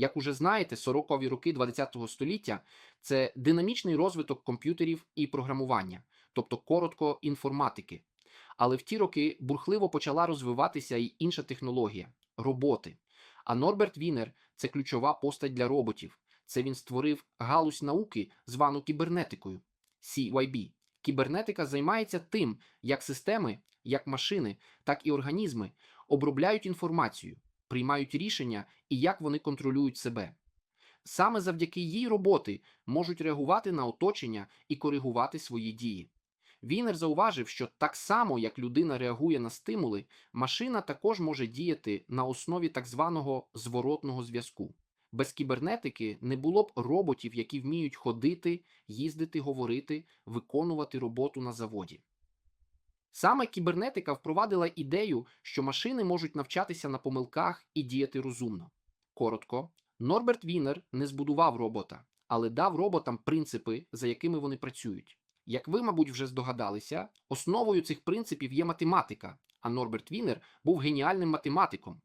Як уже знаєте, 40-ві роки ХХ століття це динамічний розвиток комп'ютерів і програмування, тобто коротко інформатики. Але в ті роки бурхливо почала розвиватися і інша технологія роботи. А Норберт Вінер це ключова постать для роботів. Це він створив галузь науки, звану кібернетикою CYB. Кібернетика займається тим, як системи, як машини, так і організми обробляють інформацію, приймають рішення і як вони контролюють себе. Саме завдяки їй роботи можуть реагувати на оточення і коригувати свої дії. Вінер зауважив, що так само, як людина реагує на стимули, машина також може діяти на основі так званого зворотного зв'язку. Без кібернетики не було б роботів, які вміють ходити, їздити, говорити, виконувати роботу на заводі. Саме кібернетика впровадила ідею, що машини можуть навчатися на помилках і діяти розумно. Коротко, Норберт Вінер не збудував робота, але дав роботам принципи, за якими вони працюють. Як ви, мабуть, вже здогадалися, основою цих принципів є математика, а Норберт Вінер був геніальним математиком.